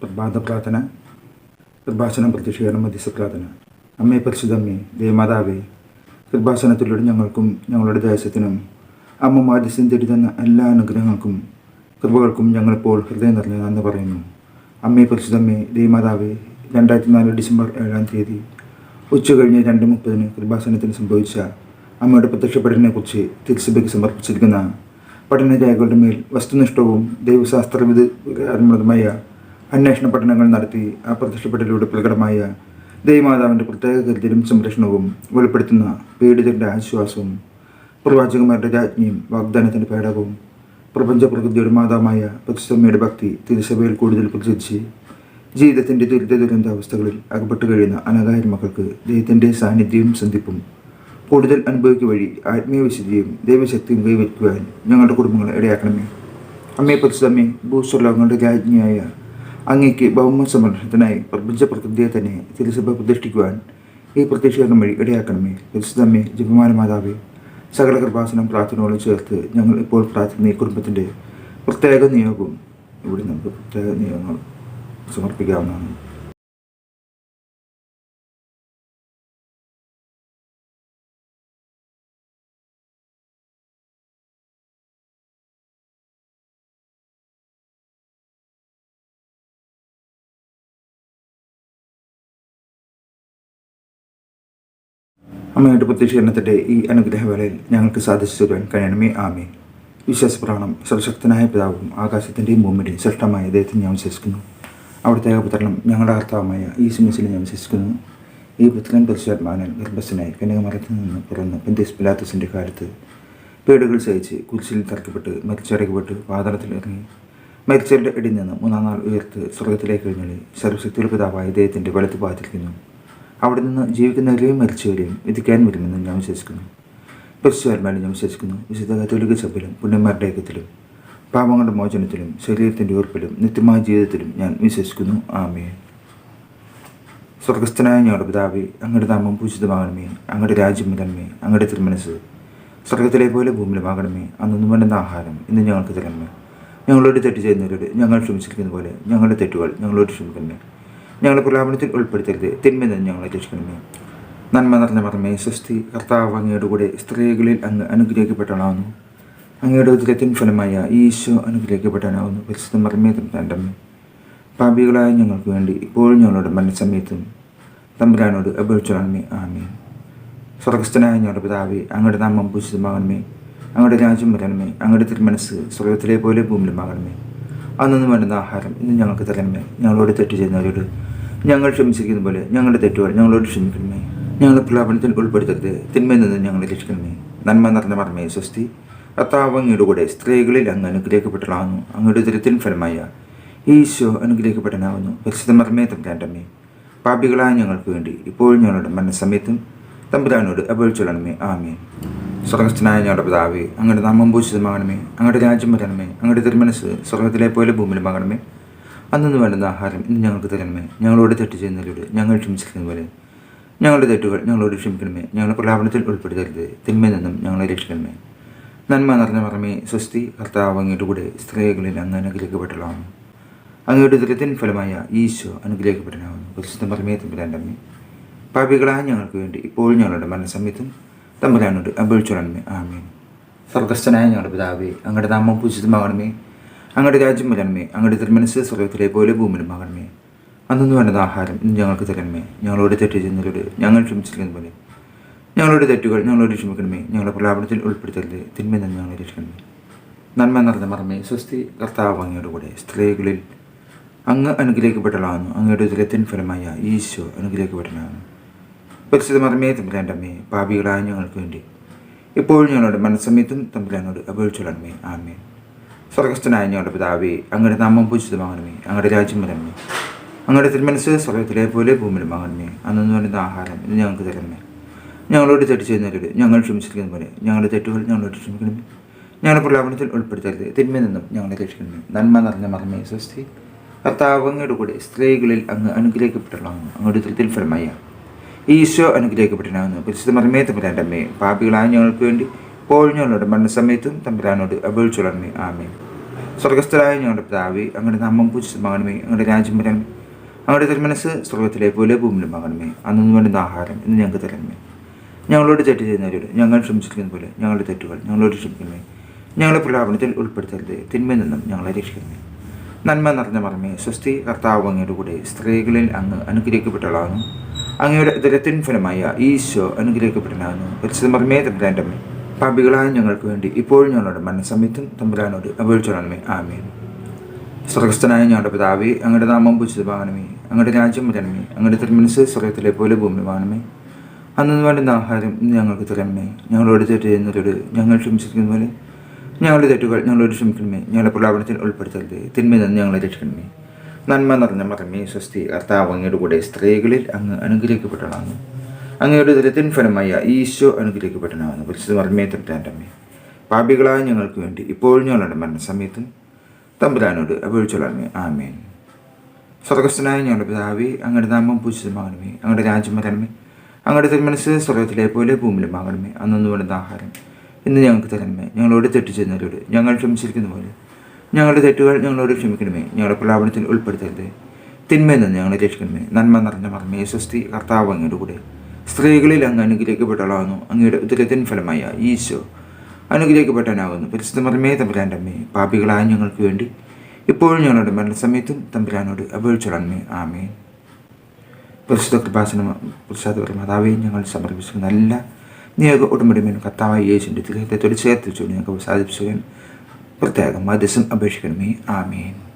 പ്രഭാത പ്രാർത്ഥന കൃപാസനം പ്രത്യക്ഷീകരണം മധ്യസ്ഥ പ്രാർത്ഥന അമ്മേ പരിശുദ്ധമ്മേ ദേവമാതാവേ കൃപാസനത്തിലൂടെ ഞങ്ങൾക്കും ഞങ്ങളുടെ ദേശത്തിനും അമ്മ മാധ്യസ്ഥം തേടി തന്ന എല്ലാ അനുഗ്രഹങ്ങൾക്കും കൃപകൾക്കും ഞങ്ങളിപ്പോൾ ഹൃദയം നിറഞ്ഞ നന്ദി പറയുന്നു. അമ്മേ പരിശുദ്ധമ്മേ ദേവമാതാവേ രണ്ടായിരത്തി നാല് ഡിസംബർ ഏഴാം തീയതി ഉച്ച കഴിഞ്ഞ് രണ്ട് മുപ്പതിന് കൃപാസനത്തിന് സംഭവിച്ച അമ്മയുടെ പ്രത്യക്ഷപ്പെടലിനെക്കുറിച്ച് തിരുസഭയ്ക്ക് സമർപ്പിച്ചിരിക്കുന്ന പഠനരേഖകളുടെ മേൽ വസ്തുനിഷ്ഠവും ദൈവശാസ്ത്രവിധമായ അന്വേഷണ പഠനങ്ങൾ നടത്തി ആ പ്രത്യക്ഷപ്പെടലിലൂടെ പ്രകടമായ ദൈവമാതാവിന്റെ പ്രത്യേക കരുതലും സംരക്ഷണവും വെളിപ്പെടുത്തുന്ന പീഡിതരുടെ ആശ്വാസവും പ്രവാചകന്മാരുടെ രാജ്ഞിയും വാഗ്ദാനത്തിന്റെ പേടകവും പ്രപഞ്ച പ്രകൃതിയുടെ മാതാവായ പരിശുദ്ധമ്മയുടെ ഭക്തി തിരുസഭയിൽ കൂടുതൽ പ്രചരിച്ച് ജീവിതത്തിന്റെ ദുരിത ദുരന്താവസ്ഥകളിൽ അകപ്പെട്ട് കഴിയുന്ന അനകായ മക്കൾക്ക് ദൈവത്തിന്റെ സാന്നിധ്യവും സന്ധിപ്പും കൂടുതൽ അനുഭവിക്കു വഴി ആത്മീയ വിശുദ്ധിയും ദൈവശക്തിയും കൈവയ്ക്കുവാൻ ഞങ്ങളുടെ കുടുംബങ്ങളെ ഇടയാക്കണമേ. അമ്മയെ പരിശുദ്ധമ്മേ ഭൂസ്വലോകങ്ങളുടെ രാജ്ഞിയായ അങ്ങയ്ക്ക് ഭൗമ സമർത്ഥനായി പ്രപഞ്ച പ്രകൃതിയെ തന്നെ തിരുസഭ പ്രതിഷ്ഠിക്കുവാൻ ഈ പ്രത്യക്ഷീകരണം വഴി ഇടയാക്കണമേ. പരിശുദ്ധമ്മേ ജപമാന മാതാവേ സകല കൃപാസനം പ്രാർത്ഥനകളും ചേർത്ത് ഞങ്ങൾ ഇപ്പോൾ പ്രാർത്ഥിക്കുന്ന ഈ കുടുംബത്തിന്റെ പ്രത്യേക നിയോഗവും ഇവിടെ നമുക്ക് പ്രത്യേക നിയോഗങ്ങൾ സമർപ്പിക്കാവുന്നതാണ്. അമ്മയുടെ പ്രത്യക്ഷീകരണത്തിന്റെ ഈ അനുഗ്രഹവേളയിൽ ഞങ്ങൾക്ക് സാധിച്ചു തരുവാൻ കഴിയണമേ ആമേ വിശ്വാസപ്രാണം സർവശക്തനായ പിതാവും ആകാശത്തിന്റെയും ഭൂമിയുടെയും ശ്രേഷ്ഠമായ ദൈവത്തിൽ ഞാൻ വിശ്വസിക്കുന്നു. അവിടുത്തെ പുത്രനും ഞങ്ങളുടെ ആർത്താവുമായ ഈ സിമിസിൽ ഞാൻ വിശ്വസിക്കുന്നു. ഈ പുത്രൻ പരിശുദ്ധാത്മാനൻ ഗർഭസ്ഥനായി കന്യകമരത്തിൽ നിന്ന് പിറന്ന് പെന്തേസ് പിലാത്തസിന്റെ കാലത്ത് പേടുകൾ സഹിച്ച് കുരിശിൽ തറക്കപ്പെട്ട് മരിച്ചടക്കപ്പെട്ട് പാതാളത്തിൽ ഇറങ്ങി. മരിച്ചവരുടെ ഇടയിൽ നിന്ന് മൂന്നാം നാൾ ഉയർത്ത് സ്വർഗത്തിലേക്ക് എഴുന്നള്ളി. സർവശക്തിയുടെ പിതാവായ ദൈവത്തിന്റെ വലത്ത് പാതിരിക്കുന്നു അവിടെ നിന്ന് ജീവിക്കുന്നവരെയും മരിച്ചവരെയും വിധിക്കാൻ വരുമെന്ന് ഞാൻ വിശ്വസിക്കുന്നു. പരിശുദ്ധാത്മാവിനെ ഞാൻ വിശ്വസിക്കുന്നു. വിശുദ്ധ കത്തോലിക സഭയിലും പുണ്യന്മാരുടെ ഐക്യത്തിലും പാപങ്ങളുടെ മോചനത്തിലും ശരീരത്തിന്റെ ഉറപ്പിലും നിത്യമായ ജീവിതത്തിലും ഞാൻ വിശ്വസിക്കുന്നു. ആമേ സ്വർഗസ്ഥനായ ഞങ്ങളുടെ പിതാവേ അങ്ങയുടെ നാമം പൂജിതമാകണമേ. അങ്ങയുടെ രാജ്യം മുതന്മേ അങ്ങയുടെ തിരുമനസ് സ്വർഗത്തിലെ പോലെ ഭൂമിയിലുമാകണമേ. അന്നൊന്നും വേണ്ടുന്ന ആഹാരം ഇന്ന് ഞങ്ങൾക്ക് തരണമേ. ഞങ്ങളോട് തെറ്റ് ചെയ്യുന്നവരോട് ഞങ്ങൾ ക്ഷമിച്ചിരിക്കുന്ന പോലെ ഞങ്ങളുടെ തെറ്റുകൾ ഞങ്ങളോട് ക്ഷമിക്കണമേ. ഞങ്ങളുടെ പ്രലാപനത്തിൽ ഉൾപ്പെടുത്തരുത്. തിന്മ തന്നെ ഞങ്ങളെ രക്ഷിക്കണമേ. നന്മ നിറഞ്ഞ മറമേ സ്വസ്തി കർത്താവ് അങ്ങയുടെ കൂടെ സ്ത്രീകളിൽ അങ്ങ് അനുഗ്രഹിക്കപ്പെട്ടവളാവുന്നു. അങ്ങയുടെ ഉദരത്തിൻ ഫലമായ ഈശോ അനുഗ്രഹിക്കപ്പെട്ടവനാവുന്നു. പരിശുദ്ധ മറമേ തണ്ടമ്മേ പാപികളായ ഞങ്ങൾക്ക് വേണ്ടി ഇപ്പോഴും ഞങ്ങളുടെ മരണസമയത്തും തമ്പുരാനോട് അപേക്ഷിച്ചോളണമേ ആമേൻ. സ്വർഗസ്ഥനായ ഞങ്ങളുടെ പിതാവേ അങ്ങയുടെ നാമം പൂജിതമാകണമേ. അങ്ങയുടെ രാജ്യം വരണമേ. അങ്ങയുടെ തിരുമനസ് സ്വർഗത്തിലെ പോലെ ഭൂമിയിലുമാകണമേ. അന്നൊന്നും വേണ്ടുന്ന ആഹാരം ഇന്ന് ഞങ്ങൾക്ക് തരണമേ. ഞങ്ങളോട് തെറ്റ് ചെയ്യുന്നവരോട് ഞങ്ങൾ ക്ഷമിച്ചിരിക്കുന്ന പോലെ ഞങ്ങളുടെ തെറ്റുകൾ ഞങ്ങളോട് ക്ഷമിക്കണമേ. ഞങ്ങളുടെ പ്രലാപനത്തിൽ ഉൾപ്പെടുത്തരുത്. തിന്മയിൽ നിന്ന് ഞങ്ങളെ രക്ഷിക്കണമേ. നന്മ നിറഞ്ഞ മറമേ സ്വസ്തി. കർത്താവ് കൂടെ സ്ത്രീകളിൽ അങ്ങ് അനുഗ്രഹിക്കപ്പെട്ടതാകുന്നു അങ്ങയുടെ ദുരിതത്തിൻ ഫലമായ ഈശോ അനുഗ്രഹിക്കപ്പെട്ടനാകുന്നു പരിശുദ്ധ മറമേ തമ്പുരാന്റമ്മേ പാപികളായ ഞങ്ങൾക്ക് വേണ്ടി ഇപ്പോഴും ഞങ്ങളുടെ മരണസമയത്തും തമ്പുരാനോട് അപേക്ഷിച്ചോളണമേ ആമേ സ്വർഗസ്ഥനായ ഞങ്ങളുടെ പിതാവേ അങ്ങയുടെ നാമം പൂജിതമാകണമേ. അങ്ങയുടെ രാജ്യം വരണമേ. അങ്ങയുടെ തിരുമനസ് സ്വർഗത്തിലെ പോലെ ഭൂമിയിലുമാകണമേ അന്നു വേണ്ടുന്ന ആഹാരം ഇന്ന് ഞങ്ങൾക്ക് തരണമേ. ഞങ്ങളോട് തെറ്റ് ചെയ്യുന്നവരോട് ഞങ്ങൾ ക്ഷമിച്ചിരിക്കുന്ന പോലെ ഞങ്ങളുടെ തെറ്റുകൾ ഞങ്ങളോട് ക്ഷമിക്കണമേ. ഞങ്ങളുടെ പ്രലാപനത്തിൽ ഉൾപ്പെടുത്തരുത്. തിന്മയിൽ നിന്നും ഞങ്ങളെ രക്ഷിക്കണമേ. നന്മ നിറഞ്ഞ മറമേ. സ്വസ്തി കർത്താവ് അങ്ങയുടെ കൂടെ സ്ത്രീകളിൽ അങ്ങ് അനുഗ്രഹിക്കപ്പെട്ടതാണ് അങ്ങയുടെ ദുരിതത്തിൻ ഫലമായ ഈശോ അനുഗ്രഹിക്കപ്പെട്ടനാവുന്നു പരിശുദ്ധ മറമേ തമ്പുരാന്റെ അമ്മേ പാപികളായ ഞങ്ങൾക്ക് വേണ്ടി ഇപ്പോഴും ഞങ്ങളുടെ മരണസമയത്തും തമ്പുരാനോട് അപേക്ഷിച്ചോളണമേ ആമേൻ. സ്വർഗസ്ഥനായ ഞങ്ങളുടെ പിതാവേ അങ്ങയുടെ നാമം പൂജിതമാകണമേ. അങ്ങയുടെ രാജ്യം വരണമേ. അങ്ങയുടെ തിരുമനസ് സ്വർഗത്തിലെ പോലെ ഭൂമിയിലുമാകണമേ അന്നു വേണ്ടത് ആഹാരം ഇന്ന് ഞങ്ങൾക്ക് തരണമേ. ഞങ്ങളോട് തെറ്റ് ചെയ്യുന്നവരോട് ഞങ്ങൾ ക്ഷമിച്ചിരിക്കുന്ന പോലെ. ഞങ്ങളുടെ തെറ്റുകൾ ഞങ്ങളോട് ക്ഷമിക്കണമേ. ഞങ്ങളുടെ പ്രലാപനത്തിൽ ഉൾപ്പെടുത്തരുത്. തിന്മ നിന്ന് ഞങ്ങളെ രക്ഷിക്കണമേ. നന്മ നിറഞ്ഞ മറമേ. സ്വസ്തി കർത്താവ് അങ്ങയുടെ കൂടെ സ്ത്രീകളിൽ അങ്ങ് അനുഗ്രഹിക്കപ്പെട്ടളാകുന്നു അങ്ങയുടെ ദുരത്തിൻ ഫലമായ ഈശോ അനുഗ്രഹിക്കപ്പെട്ടതാണ് പരിശുദ്ധ മറമേ തമ്പുരാന്റെ അമ്മേ പാപികളായ ഞങ്ങൾക്ക് വേണ്ടി. ഇപ്പോഴും ഞങ്ങളുടെ മനസ്സമയത്തും തമ്പുരാനോട് അപേക്ഷിച്ചോളണമേ ആമേ സ്വർഗസ്ഥനായ ഞങ്ങളുടെ പിതാവേ അങ്ങയുടെ നാമം പൂജിതമാകണമേ അങ്ങയുടെ രാജ്യം വരണമേ. അങ്ങയുടെ തിരുമനസ് സ്വർഗത്തിലെ പോലെ ഭൂമിയിലുമാകണമേ. അന്നു വരുന്ന ആഹാരം ഇന്ന് ഞങ്ങൾക്ക് തരണമേ. ഞങ്ങളോട് തെറ്റ് ചെയ്യുന്നവരോട് ഞങ്ങൾ ക്ഷമിച്ചിരിക്കുന്ന പോലെ ഞങ്ങളുടെ തെറ്റുകൾ ഞങ്ങളോട് ക്ഷമിക്കണമേ. ഞങ്ങളുടെ പ്രലാപനത്തിൽ ഉൾപ്പെടുത്തരുത് തിന്മയിൽ നിന്നും ഞങ്ങളെ രക്ഷിക്കണമേ. നന്മ നിറഞ്ഞ മറമേ സ്വസ്തി. കർത്താവ് അങ്ങയുടെ കൂടെ സ്ത്രീകളിൽ അങ്ങ് അനുഗ്രഹിക്കപ്പെട്ടതാണ് അങ്ങയുടെ തൃത്തിൽ ഫലമായ. ഈശോ അനുഗ്രഹിക്കപ്പെട്ടനാകുന്നു പരിശുദ്ധ മറമേ തമ്പുരാന്റെ അമ്മേ പാപികളായ ഞങ്ങൾക്ക് വേണ്ടി ഇപ്പോൾ ഞങ്ങളുടെ മരണസമയത്തും തമ്പുരാനോട് അപേക്ഷിച്ചോളണമേ ആമേ സ്വർഗസ്ഥരായ ഞങ്ങളുടെ പിതാവേ അങ്ങയുടെ നാമം പൂജിതമാകണമേ അങ്ങയുടെ രാജ്യം വരണമേ അങ്ങയുടെ തിരുമനസ് സ്വർഗത്തിലെ പോലെ ഭൂമിയിലും മകണമേ. അന്നു വേണ്ടുന്ന ആഹാരം ഇന്ന് ഞങ്ങൾക്ക് തരണമേ. ഞങ്ങളോട് തെറ്റ് ചെയ്യുന്നവരോട് ഞങ്ങൾ ക്ഷമിച്ചിരിക്കുന്ന പോലെ ഞങ്ങളുടെ തെറ്റുകൾ ഞങ്ങളോട് ക്ഷമിക്കണമേ. ഞങ്ങളെ പ്രലാപനത്തിൽ ഉൾപ്പെടുത്തരുത്. തിന്മയിൽ നിന്നും ഞങ്ങളെ രക്ഷിക്കണമേ. നന്മ നിറഞ്ഞ മറമേ സ്വസ്തി കർത്താവ് അങ്ങയുടെ കൂടെ സ്ത്രീകളിൽ അങ്ങ് അനുഗ്രഹിക്കപ്പെട്ടവളാകുന്നു. അങ്ങയുടെ ദരത്തിൻ ഫലമായ ഈശോ അനുഗ്രഹിക്കപ്പെട്ടനാകുന്നു പരിശുദ്ധ മർമേ തമ്പുരാന്റെ അമ്മ പാപികളായ ഞങ്ങൾക്ക് വേണ്ടി ഇപ്പോഴും ഞങ്ങളുടെ മരണസമയത്തും തമ്പുരാനോട് അപേക്ഷിച്ചോളണമേ ആമേൻ. സ്വർഗസ്ഥനായ ഞങ്ങളുടെ പിതാവി അങ്ങയുടെ നാമം പൂജിതമാകണമേ. അങ്ങയുടെ രാജ്യം വരണമേ. അങ്ങയുടെ തിരുമനസ് സ്വർഗത്തിലെ പോലെ ഭൂമിയുമാകണമേ അന്നു വേണ്ടുന്ന ആഹാരം ഞങ്ങൾക്ക് തരണമേ. ഞങ്ങളോട് തെറ്റ് ചെയ്യുന്നവരോട് ഞങ്ങൾ ക്ഷമിച്ചിരിക്കുന്ന പോലെ ഞങ്ങളുടെ തെറ്റുകൾ ഞങ്ങളോട് ക്ഷമിക്കണമേ. ഞങ്ങളുടെ പ്രലാപനത്തിൽ ഉൾപ്പെടുത്തരുത്. തിന്മയിൽ നിന്ന് ഞങ്ങളെ രക്ഷിക്കണമേ. നന്മ നിറഞ്ഞ മറമേ സ്വസ്തി കർത്താവ് അങ്ങയുടെ കൂടെ സ്ത്രീകളിൽ അങ്ങ് അനുഗ്രഹിക്കപ്പെട്ടതാണ് അങ്ങയുടെ ദരത്തിൻ ഫലമായ ഈശോ അനുഗ്രഹിക്കപ്പെട്ടനാകുന്നു പരിശുദ്ധ മറമേ തമ്പുരാന്റെ പാപികളായ ഞങ്ങൾക്ക് വേണ്ടി ഇപ്പോഴും ഞങ്ങളുടെ മരണസമയത്തും തമ്പുരാനോട് അപേക്ഷിച്ചോളാമേ ആമേൻ. സ്വർഗസ്ഥനായ ഞങ്ങളുടെ പിതാവേ അങ്ങയുടെ നാമം പൂജിതമാകണമേ. അങ്ങയുടെ രാജ്യം വരണമേ. അങ്ങയുടെ തിരുമനസ് സ്വർഗത്തിലെ പോലെ ഭൂമിയിലുമാകണമേ അന്നു വേണ്ടുന്ന ആഹാരം ഇന്ന് ഞങ്ങൾക്ക് തരണമേ. ഞങ്ങളോട് തെറ്റ് ചെയ്യുന്നവരോട് ഞങ്ങൾ ക്ഷമിച്ചിരിക്കുന്ന പോലെ ഞങ്ങളുടെ തെറ്റുകൾ ഞങ്ങളോട് ക്ഷമിക്കണമേ. ഞങ്ങളുടെ പ്രലാപനത്തിൽ ഉൾപ്പെടുത്തരുത്. തിന്മയിൽ നിന്ന് ഞങ്ങളെ രക്ഷിക്കണമേ. നന്മ നിറഞ്ഞ മറമേ സ്വസ്തി കർത്താവ് അങ്ങയുടെ കൂടെ. സ്ത്രീകളിൽ അങ്ങ് അനുഗ്രഹിക്കപ്പെട്ടവളാകുന്നു. അങ്ങയുടെ ഉദരത്തിൻ ഫലമായ ഈശോ അനുഗ്രഹിക്കപ്പെട്ടവനാകുന്നു. പരിശുദ്ധ മറമേ തമ്പുരാന്റെ അമ്മേ പാപികളായ ഞങ്ങൾക്ക് വേണ്ടി ഇപ്പോഴും ഞങ്ങളുടെ മരണസമയത്തും തമ്പുരാനോട് അപേക്ഷിച്ചോളമേ ആമേ പരിശുദ്ധ കൃപാസന പ്രസാദ മാതാവേ ഞങ്ങൾ സമർപ്പിച്ച നല്ല നിയോഗ ഉടമ്പടിമേനും കർത്താവായ യേശുവിന്റെ തിരഹത്തോട് ചേർത്ത് വെച്ചുകൊണ്ട് ഞങ്ങൾക്ക് സാധിപ്പിച്ചു പ്രത്യേകം മധ്യസം അപേക്ഷിക്കണമേ. ആമേൻ.